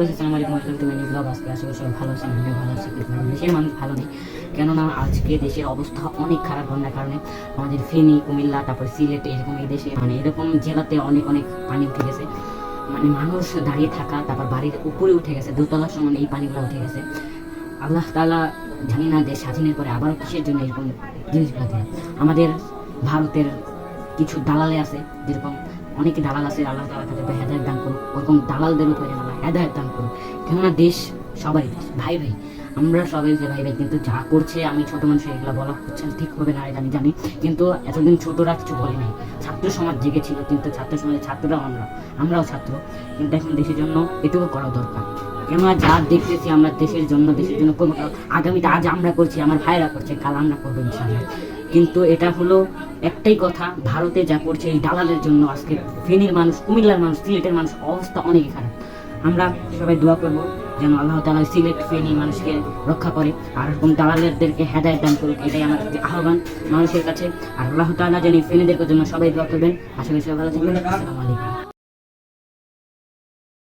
Guys আসসালামু আলাইকুম blog আজকে আশা করি সবাই ভালো আছেন আমিও ভালো আছি দেশের মানুষ ভালো নেই। কেননা আজকে দেশের অবস্থা অনেক খারাপ বন্যার কারণে আমাদের ফেনী, কুমিল্লা, তারপর সিলেট, এরকম এই দেশে মানে এরকম জেলাতে অনেক অনেক পানি উঠে গেছে। মানে মানুষ দাঁড়িয়ে থাকা, তারপর বাড়ির উপরে উঠে গেছে দোতলার সমান এই পানিগুলো উঠে গেছে। আল্লাহ তাআলা জানি না দেশ স্বাধীনের পরে আবার কিসের জন্য এরকম জিনিসগুলো দেয়। আমাদের ভারতের কিছু দালালে আছে, যেরকম অনেকে দালাল আছে, আল্লাহ তালা তাদেরকে হেদায়ত দান করুক। ওরকম দালালদের উপরে হেদায়ত দান করুক কেননা দেশ সবাই দেশ, ভাই ভাই, আমরা সবাই যে ভাই ভাই, কিন্তু যা করছে, আমি ছোট মানুষ, এগুলো বলা হচ্ছে ঠিক হবে না আমি জানি। কিন্তু এতদিন ছোটরা কিছু বলে নাই। ছাত্র সমাজ জেগেছিল কিন্তু ছাত্র সমাজের ছাত্ররাও আমরা, আমরাও ছাত্র। কিন্তু এখন দেশের জন্য এটুকু করা দরকার। কেননা যা দেখতেছি, আমরা দেশের জন্য দেশের জন্য কারণ আগামীতে আজ আমরা করছি, আমার ভাইরা করছে, কাল আমরা করব ইনশাআল্লাহ। কিন্তু এটা হলো একটাই কথা, ভারতে যা করছে, এই দালালের জন্য আজকে ফেনীর মানুষ, কুমিল্লার মানুষ, সিলেটের মানুষ, অবস্থা অনেক খারাপ। আমরা সবাই দোয়া করব যেন আল্লাহ তালা সিলেক্ট ফেনী মানুষকে রক্ষা করে আর এরকম দালালেরদেরকে হেদায়ত দান করুক, এটাই আমার আহ্বান মানুষের কাছে। আর আল্লাহ তালা যেন এই ফেনীদের জন্য সবাই দোয়া করবেন। আশা করি সবাই ভালো থাকবেন। আসসালামু আলাইকুম।